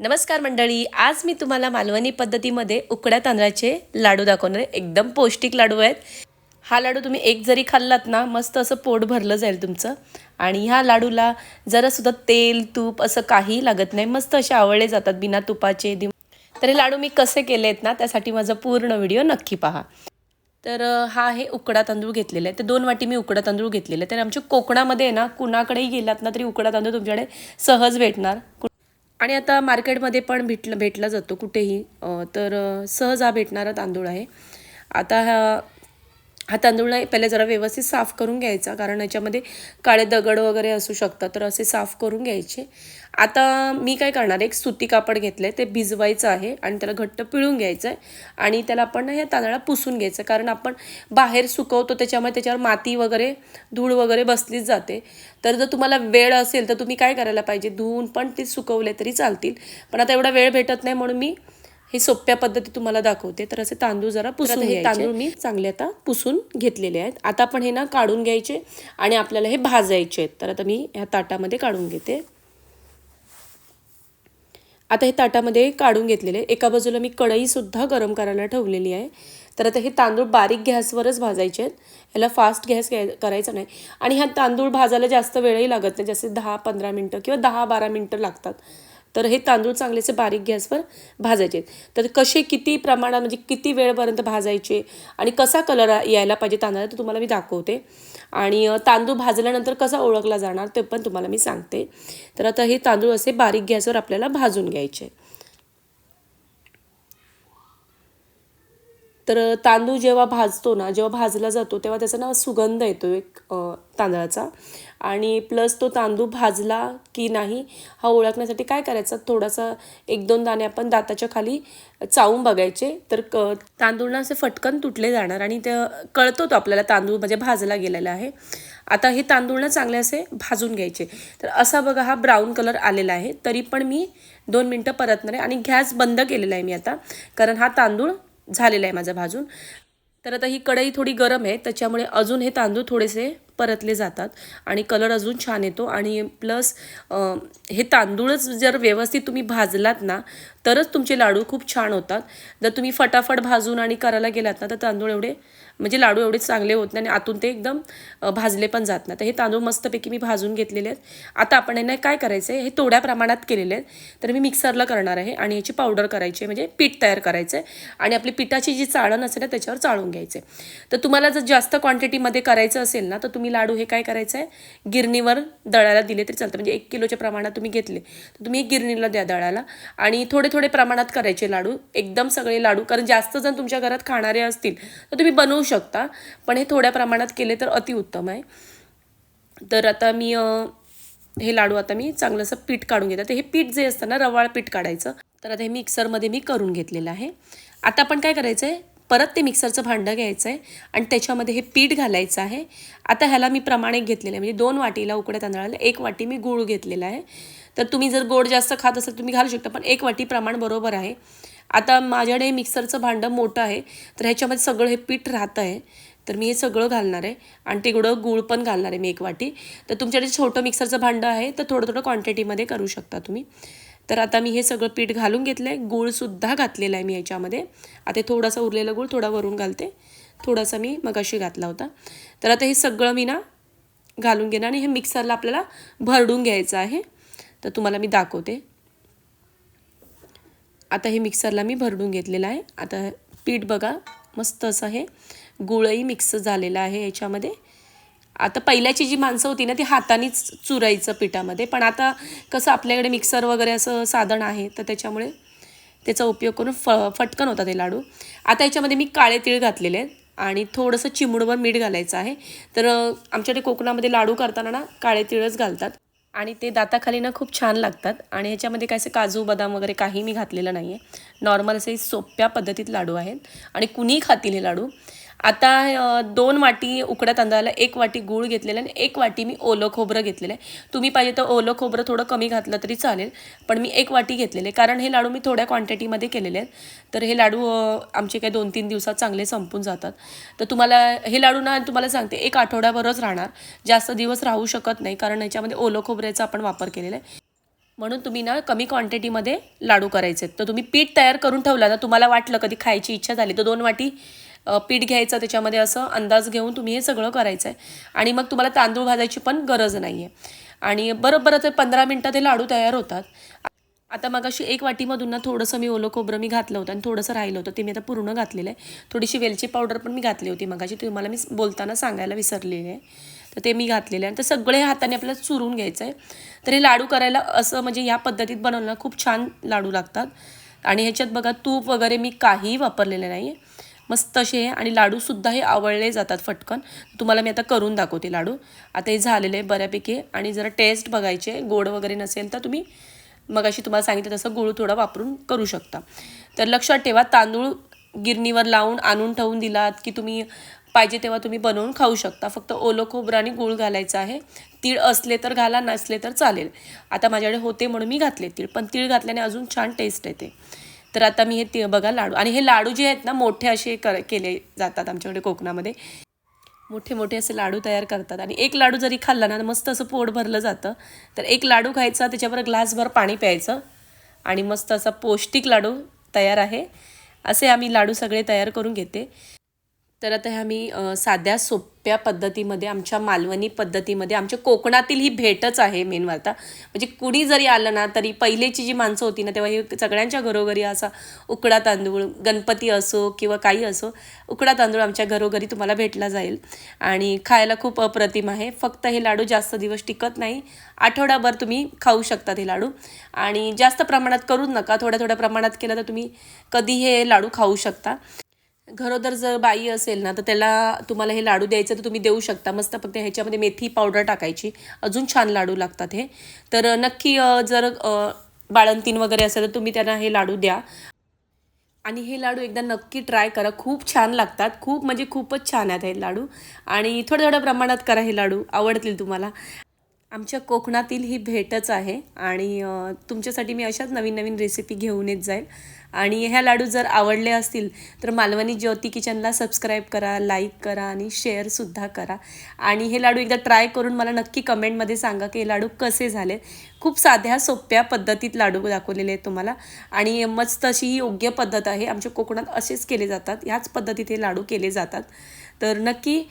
नमस्कार मंडळी आज मी तुम्हाला मालवणी पद्धतीमध्ये उकड्या तांदळाचे लाडू दाखवणार आहे. एकदम पौष्टिक लाडू आहेत. हा लाडू तुम्ही एक जरी खाल्लात ना मस्त असं पोट भरलं जाईल तुमचं. आणि ह्या लाडूला जरासुद्धा तेल तूप असं काही लागत नाही. मस्त असे आवडले जातात बिना तुपाचे. दि तर हे लाडू मी कसे केले आहेत ना त्यासाठी माझा पूर्ण व्हिडिओ नक्की पहा. तर हा आहे उकडा तांदूळ घेतलेला आहे. तर दोन वाटी मी उकडा तांदूळ घेतलेला आहे. तर आमच्या कोकणामध्ये आहे ना कुणाकडेही गेलात ना तरी उकडा तांदूळ तुमच्याकडे सहज भेटणार. आणि आता मार्केटमध्ये पण भेटलं भेटला जातो कुठेही. तर सहज हा भेटणारा तांदूळ आहे. आता हा हा तांदूळ नाही पहिले जरा व्यवस्थित साफ करून घ्यायचा कारण याच्यामध्ये काळे दगड वगैरे असू शकतात तर असे साफ करून घ्यायचे. आता मी काय करणार एक सुती कापड घेतलं आहे ते भिजवायचं आहे आणि त्याला घट्ट पिळून घ्यायचं आहे आणि त्याला आपण ना ह्या तांदळाला पुसून घ्यायचं कारण आपण बाहेर सुकवतो त्याच्यामुळे त्याच्यावर माती वगैरे धूळ वगैरे बसलीच जाते. तर जर तुम्हाला वेळ असेल तर तुम्ही काय करायला पाहिजे धुवून पण ते सुकवले तरी चालतील. पण आता एवढा वेळ भेटत नाही म्हणून मी हे सोप्या पद्धती तुम्हाला दाखवते. तर असे तांदूळ जरा पुसून हे तांदूळ मी चांगले आता पुसून घेतलेले आहेत. आता आपण हे ना काढून घ्यायचे आणि आपल्याला हे भाजायचे आहेत. तर आता मी ह्या ताटामध्ये काढून घेते. आता हे ताटामध्ये काढून घेतलेले. एका बाजूला मी कढईसुद्धा गरम करायला ठेवलेली आहे. तर आता हे तांदूळ बारीक गॅसवरच भाजायचे आहेत. ह्याला फास्ट गॅस घ्याय करायचा नाही. आणि ह्या तांदूळ भाजायला जास्त वेळही लागत नाही. जसे दहा पंधरा मिनटं किंवा दहा बारा मिनटं लागतात. तर हे तांदूळ चांगलेसे बारीक गॅसवर भाजायचे. तर कसे किती प्रमाणात म्हणजे किती वेळपर्यंत भाजायचे आणि कसा कलर यायला पाहिजे तांदळाला तर तुम्हाला मी दाखवते. आणि तांदूळ भाजल्यानंतर कसा ओळखला जाणार ते पण तुम्हाला मी सांगते. तर आता हे तांदूळ असे बारीक गॅसवर आपल्याला भाजून घ्यायचे. तर तांदूळ जेव्हा भाजतो ना जेव्हा भाजला जातो तेव्हा त्याचा ना सुगंध येतो एक तांदळाचा. आणि प्लस तो तांदूळ भाजला की नाही हा ओळखण्यासाठी काय करायचं? थोडासा एक दोन दाणे आपण दाताच्या खाली चावून बघायचे. तर क तांदूळ ना असे फटकन तुटले जाणार आणि ते कळतो तो आपल्याला तांदूळ म्हणजे भाजला गेलेला आहे. आता हे तांदूळ ना चांगले असे भाजून घ्यायचे. तर असा बघा हा ब्राऊन कलर आलेला आहे. तरी पण मी दोन मिनटं परतणार आहे आणि गॅस बंद केलेला आहे मी आता. कारण हा तांदूळ झालेला आहे माझा भाजून. तर आता ही कढई थोडी गरम आहे त्याच्यामुळे अजून हे तांदूळ थोडेसे परतले जातात आणि कलर अजून छान येतो. आणि प्लस हे तांदूळच जर व्यवस्थित तुम्ही भाजलात ना तरच तुमचे लाडू खूप छान होतात. जर तुम्ही फटाफट भाजून आणि करायला गेलात ना तर तांदूळ एवढे म्हणजे लाडू एवढे चांगले होत नाही आणि आतून ते एकदम भाजले पण जात नाही. तर हे तांदूळ मस्तपैकी मी भाजून घेतलेले आहेत. आता आपण यांना काय करायचं आहे हे थोड्या प्रमाणात केलेले आहेत. तर मी मिक्सरला करणार आहे आणि याची पावडर करायची आहे म्हणजे पीठ तयार करायचं आहे आणि आपली पिठाची जी चाळण असेल ना त्याच्यावर चाळून घ्यायचे तर तुम्हाला जर जास्त क्वांटिटीमध्ये करायचं असेल ना तर तुम्ही लाडू हे काय करायचं आहे गिरणीवर दळायला दिले तरी चालतं. म्हणजे एक किलोच्या प्रमाणात तुम्ही घेतले. तर तुम्ही गिरणीला द्या दळायला आणि थोडे थोडे प्रमाणात करायचे लाडू. एकदम सगळे लाडू. कारण जास्त जण तुमच्या घरात खाणारे असतील तर तुम्ही बनवू शकता. पण हे थोड्या प्रमाणात केले तर अतिउत्तम आहे. तर आता मी हे लाडू आता मी चांगलं असं पीठ काढून घेतात तर हे पीठ जे असतं ना रवाळ पीठ काढायचं. तर आता हे मिक्सरमध्ये मी करून घेतलेलं आहे. आता आपण काय करायचं आहे परत ते मिक्सरचं भांडं घ्यायचं आहे आणि त्याच्यामध्ये हे पीठ घालायचं आहे. आता ह्याला मी प्रमाणे घेतलेलं आहे. म्हणजे दोन वाटीला उकड्या तांदळाला एक वाटी मी गूळ घेतलेला आहे. तर तुम्ही जर गोड जास्त खात असाल तुम्ही घालू शकता पण एक वाटी प्रमाण बरोबर आहे. आता माझ्याकडे मिक्सरचं भांडं मोठं आहे तर ह्याच्यामध्ये सगळं हे पीठ राहतं आहे. तर मी हे सगळं घालणार आहे आणि तिकडं गूळ पण घालणार आहे मी एक वाटी. तर तुमच्याकडे छोटं मिक्सरचं भांडं आहे तर थोडं थोडं क्वांटिटीमध्ये करू शकता तुम्ही. तर आता मी हे सगळं पीठ घालून घेतलं आहे गूळसुद्धा घातलेला आहे मी याच्यामध्ये. आता थोडासा उरलेला गूळ थोडा वरून घालते. थोडासा मी मगाशी घातला होता. तर आता हे सगळं मी ना घालून घेणार आणि हे मिक्सरला आपल्याला भरडून घ्यायचं आहे. तर तुम्हाला मी दाखवते. आता हे मिक्सरला मी भरडून घेतलेलं आहे. आता पीठ बघा मस्त असं हे गुळही मिक्स झालेलं आहे याच्यामध्ये. आता पहिल्याची जी माणसं होती ना ती हातानेच चुरायचं पिठामध्ये. पण आता कसं आपल्याकडे मिक्सर वगैरे असं साधन आहे तर त्याच्यामुळे त्याचा उपयोग करून फ फटकन होतात ते लाडू. आता याच्यामध्ये मी काळे तीळ घातलेले आहेत आणि थोडंसं चिमूडभर मीठ घालायचं आहे. तर आमच्याकडे कोकणामध्ये लाडू करताना ना काळे तिळच घालतात. आणि ते दाताखाली ना खूप छान लागतात. आणि ह्याच्यामध्ये काय असं काजू बदाम वगैरे काही मी घातलेलं नाही आहे नॉर्मल असे सोप्या पद्धतीत लाडू आहेत. आणि कुणीही खातील हे लाडू? आता दोन वाटी उकड्या तांदळाला एक वाटी गूळ घेतलेलं आणि एक वाटी मी ओलं खोबरं घेतलेलं आहे. तुम्ही पाहिजे तर ओलं खोबरं थोडं कमी घातलं तरी चालेल पण मी एक वाटी घेतलेले कारण हे लाडू मी थोड्या क्वांटिटीमध्ये केलेले आहेत. तर हे लाडू आमचे काय दोन तीन दिवसात चांगले संपून जातात. तर तुम्हाला हे लाडू ना तुम्हाला सांगते एक आठवड्याभरच राहणार. जास्त दिवस राहू शकत नाही कारण याच्यामध्ये ओलं खोबऱ्याचा आपण वापर केलेला आहे. म्हणून तुम्ही ना कमी क्वांटिटीमध्ये लाडू करायचे आहेत. तर तुम्ही पीठ तयार करून ठेवला ना तुम्हाला वाटलं कधी खायची इच्छा झाली तर दोन वाटी पीठ घ्यायचं त्याच्यामध्ये असं अंदाज घेऊन तुम्ही हे सगळं करायचं आहे आणि मग तुम्हाला तांदूळ भाजायची पण गरज नाही आहे आणि बरोबर ते पंधरा मिनटात हे लाडू तयार होतात. आता मग अशी एक वाटीमधून ना थोडंसं मी ओलं खोबरं मी घातलं होतं आणि थोडंसं राहिलं होतं. ते मी आता पूर्ण घातलेलं आहे. थोडीशी वेलची पावडर पण मी घातली होती मगाशी. तुम्हाला मी बोलताना सांगायला विसरलेली आहे. तर ते मी घातलेले आहे. आणि सगळे हाताने आपल्याला चुरून घ्यायचं आहे तर हे लाडू करायला असं म्हणजे ह्या पद्धतीत बनवलं खूप छान लाडू लागतात. आणि ह्याच्यात बघा तूप वगैरे मी काहीही वापरलेलं नाही आहे मस्त असे आहे आणि लाडूसुद्धा हे आवळले जातात फटकन. तुम्हाला मी आता करून दाखवते लाडू. आता हे झालेले आहे बऱ्यापैकी आणि जरा टेस्ट बघायचे गोड वगैरे नसेल तर तुम्ही मग अशी तुम्हाला सांगितलं तसं गुळ थोडा वापरून करू शकता. तर लक्षात ठेवा तांदूळ गिरणीवर लावून आणून ठेवून दिलात की तुम्ही पाहिजे तेव्हा तुम्ही बनवून खाऊ शकता. फक्त ओलं खोबरं आणि गूळ घालायचं आहे. तीळ असले तर घाला नसले तर चालेल. आता माझ्याकडे होते म्हणून मी घातले तीळ पण तीळ घातल्याने अजून छान टेस्ट येते. तर आता मी हे ते बघा लाडू. आणि हे लाडू जे आहेत ना मोठे असे कर केले जातात आमच्याकडे कोकणामध्ये. मोठे मोठे असे लाडू तयार करतात. आणि एक लाडू जरी खाल्ला ना मस्त असं पोट भरलं जातं. तर एक लाडू खायचा त्याच्यावर ग्लासभर पाणी प्यायचं. आणि मस्त असा पौष्टिक लाडू तयार आहे. असे आम्ही लाडू सगळे तयार करून घेते. तर आता हे आम्ही साध्या सोप सोप्या पद्धतीमध्ये आमच्या मालवणी पद्धतीमध्ये आमच्या कोकणातील ही भेटच आहे मेन वार्ता. म्हणजे कुणी जरी आलं ना तरी पहिलेची जी माणसं होती ना तेव्हा ही सगळ्यांच्या घरोघरी असा उकडा तांदूळ गणपती असो किंवा काही असो उकडा तांदूळ आमच्या घरोघरी तुम्हाला भेटला जाईल. आणि खायला खूप अप्रतिम आहे. फक्त हे लाडू जास्त दिवस टिकत नाही. आठवडाभर तुम्ही खाऊ शकता हे लाडू. आणि जास्त प्रमाणात करूच नका. थोड्या थोड्या प्रमाणात केलं तर तुम्ही कधी हे लाडू खाऊ शकता. घरोदर जर बाई असेल ना तर त्याला तुम्हाला हे लाडू द्यायचं तर तुम्ही देऊ शकता. मस्त फक्त ह्याच्यामध्ये मेथी पावडर टाकायची. अजून छान लाडू लागतात हे. तर नक्की जर बाळंतीन बाळंतीण वगैरे असेल तर तुम्ही त्यांना हे लाडू द्या. आणि हे लाडू एकदा नक्की ट्राय करा. खूप छान लागतात. खूप म्हणजे खूपच छान आहेत हे लाडू. आणि थोड्या थोड्या प्रमाणात करा हे लाडू. आवडतील तुम्हाला. आमच्या कोकणातील ही भेटच आहे आणि तुमच्यासाठी मी अशाच नवीन नवीन रेसिपी घेऊन येत जाईल. आणि ह्या लाडू जर आवडले असतील तर मालवणी ज्योती किचनला सबस्क्राईब करा लाईक करा आणि शेअरसुद्धा करा. आणि हे लाडू एकदा ट्राय करून मला नक्की कमेंटमध्ये सांगा की हे लाडू कसे झाले. खूप साध्या सोप्या पद्धतीत लाडू दाखवलेले आहेत तुम्हाला. आणि मस्त अशी ही योग्य पद्धत आहे. आमच्या कोकणात असेच केले जातात. ह्याच पद्धतीत हे लाडू केले जातात. तर नक्की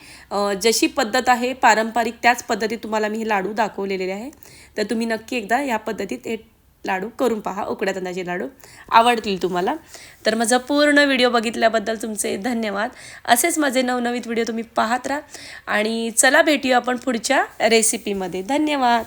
जशी पद्धत आहे पारंपरिक त्याच पद्धतीत तुम्हाला मी हे लाडू दाखवलेले आहे. तर तुम्ही नक्की एकदा या पद्धतीत हे लाडू करून पहा उकड्या तांदळाचे लाडू. आवडतील तुम्हाला. तर माझा पूर्ण व्हिडिओ बघितल्याबद्दल तुमचे धन्यवाद. असेच माझे नवनवीन व्हिडिओ तुम्ही पाहत राहा. आणि चला भेटूया आपण पुढच्या रेसिपीमध्ये धन्यवाद.